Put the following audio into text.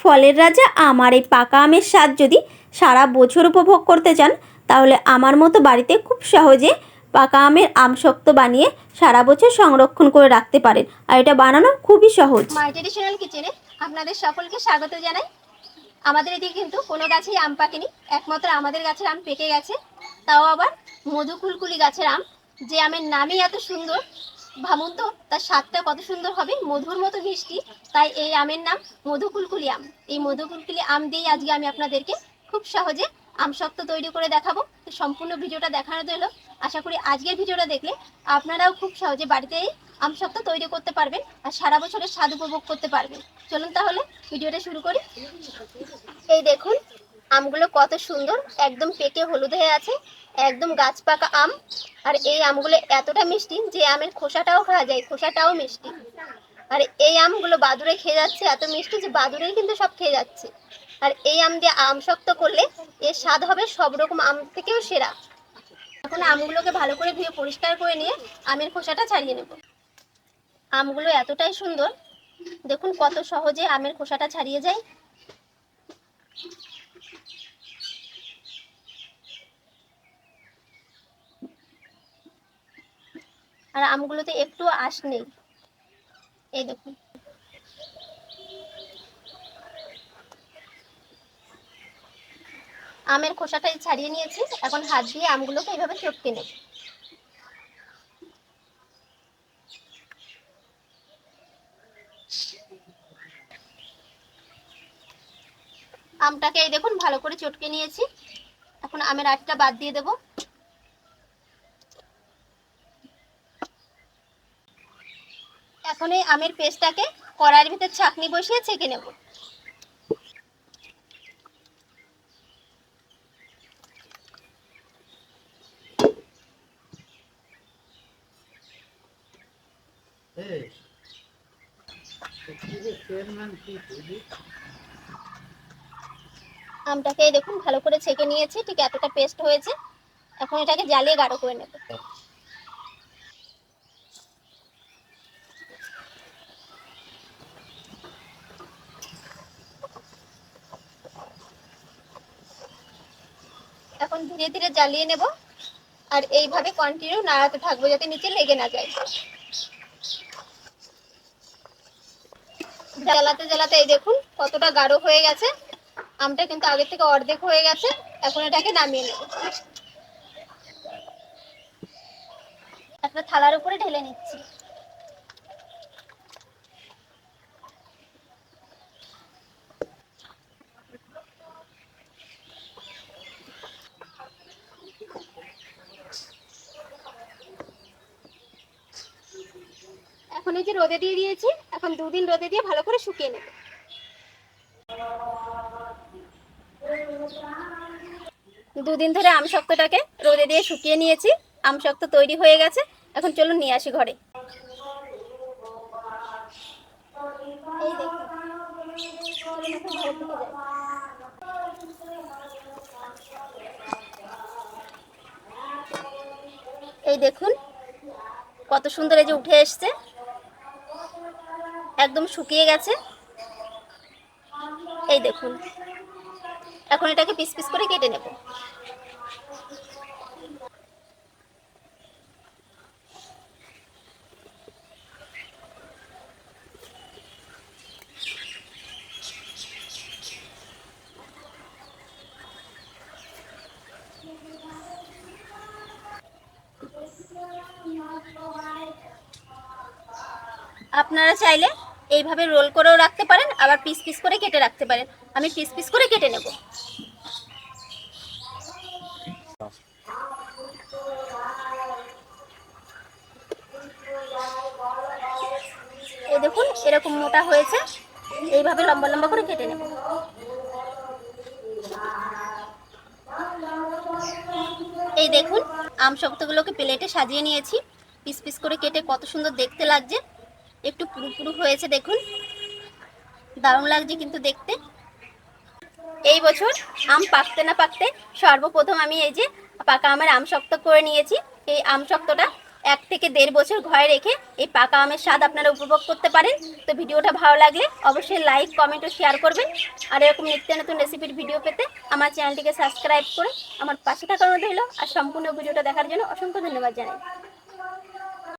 ফলের রাজা আমার এই পাকা আমের স্বাদ যদি সারা বছর উপভোগ করতে চান, তাহলে আমার মতো বাড়িতে খুব সহজে পাকা আমের আমশক্ত বানিয়ে সারা বছর সংরক্ষণ করে রাখতে পারেন। আর এটা বানানো খুবই সহজ। মাই ট্রেডিশনাল কিচেনে আপনাদের সকলকে স্বাগত জানাই। আমাদের এদিকে কিন্তু কোনো গাছেই আম পাকেনি, একমাত্র আমাদের গাছের আম পেকে গেছে। তাও আবার মধুকুলকুলি গাছের আম, যে আমের নামই এত সুন্দর ভাবুন তো, তার স্বাদটা কত সুন্দর হবে। মধুর মতো মিষ্টি। তাই এই আমের নাম মধুকুলকুলি আম। এই মধুকুলকুলি আম দিয়েই আজকে আমি আপনাদেরকে খুব সহজে আম শক্ত তৈরি করে দেখাবো। তো সম্পূর্ণ ভিডিওটা দেখানো দিল আশা করি আজকের ভিডিওটা দেখলে আপনারাও খুব সহজে বাড়িতেই আম শক্ত তৈরি করতে পারবেন আর সারা বছরের স্বাদ উপভোগ করতে পারবেন। চলুন তাহলে ভিডিওটা শুরু করি। এই দেখুন আমগুলো কত সুন্দর, একদম পেকে হলুদ হয়ে আছে, একদম গাছ পাকা আম, আর এই আমগুলো এতটা মিষ্টি যে আমের খোসাটাও খাওয়া যায়, খোসাটাও মিষ্টি। আর এই আমগুলো বাদুরে খেয়ে যাচ্ছে, এত মিষ্টি যে বাদুরেই কিন্তু সব খেয়ে যাচ্ছে। আর এই আম দিয়ে আম শক্ত করলে এর স্বাদ হবে সব রকম আম থেকেও সেরা। এখন আমগুলোকে ভালো করে ধুয়ে পরিষ্কার করে নিয়ে আমের খোসাটা ছাড়িয়ে নেব। আমগুলো এতটাই সুন্দর, দেখুন কত সহজে আমের খোসাটা ছাড়িয়ে যায়। আর আমগুলোতে একটু আঁশ নেই। এই দেখুন। আমের খোসাটা ছাড়িয়ে নিয়েছি। এখন হাত দিয়ে আমগুলোকে এইভাবে চটকে নেব। আমটাকে এই দেখুন, ভালো করে চটকে নিয়েছি। এখন আমের আটটা বাদ দিয়ে দেব। এখন এই আমের পেস্টটাকে কড়াইয়ের ভিতর ছাকনি বসিয়ে ছেঁকে নেব। আমটাকে দেখুন, ভালো করে ছেঁকে নিয়েছি, ঠিক এতটা পেস্ট হয়েছে। এখন এটাকে জ্বালিয়ে গাঢ় করে নেব। ধীরে ধীরে জ্বালিয়ে নেব। আর এইভাবে কন্টিনিউ নাড়াতে থাকব যাতে নিচে লেগে না যায়। জ্বালাতে জ্বালাতে এই দেখুন কতটা গাঢ় হয়ে গেছে। আমটা কিন্তু আগের থেকে অর্ধেক হয়ে গেছে। এখন এটাকে নামিয়ে নেব। একটা থালার উপরে ঢেলে নিচ্ছি। এখন এই যে রোদে দিয়ে দিয়েছি, এখন দুদিন রোদে দিয়ে ভালো করে শুকিয়ে নেব দুদিন ধরে আম শক্তটাকে রোদে দিয়ে শুকিয়ে নিয়েছি, আম শক্ত তৈরি হয়ে গেছে, এখন চলুন নিয়ে আসি ঘরে এই দেখুন। কত সুন্দর এই যে উঠে এসছে একদম শুকিয়ে গেছে। এই দেখুন। এখন এটাকে পিস পিস করে কেটে নেব। আপনারা চাইলে এইভাবে রোল করেও রাখতে পারেন, আবার পিস পিস করে কেটে রাখতে পারেন। আমি পিস পিস করে কেটে নেব। দেখুন, এরকম মোটা হয়েছে। এইভাবে লম্বা লম্বা করে কেটে নেব। এই দেখুন আম শক্তগুলোকে প্লেটে সাজিয়ে নিয়েছি। পিস পিস করে কেটে কত সুন্দর দেখতে লাগছে। একটু পুরু পুরু হয়েছে দেখুন। দারুণ লাগছে কিন্তু দেখতে। এই বছর আম পাকতে না পাকতে সর্বপ্রথম আমি এই যে পাকা আমের আম শক্ত করে নিয়েছি। এই আম শক্তটা এক থেকে দেড় বছর ঘরে রেখে এই পাকা আমের স্বাদ আপনারা উপভোগ করতে পারেন। তো ভিডিওটা ভালো লাগলে অবশ্যই লাইক, কমেন্ট ও শেয়ার করবেন। আর এরকম নিত্য নতুন রেসিপির ভিডিও পেতে আমার চ্যানেলটিকে সাবস্ক্রাইব করে আমার পাশে থাকার মধ্যে হলো আর সম্পূর্ণ ভিডিওটা দেখার জন্য অসংখ্য ধন্যবাদ জানাই।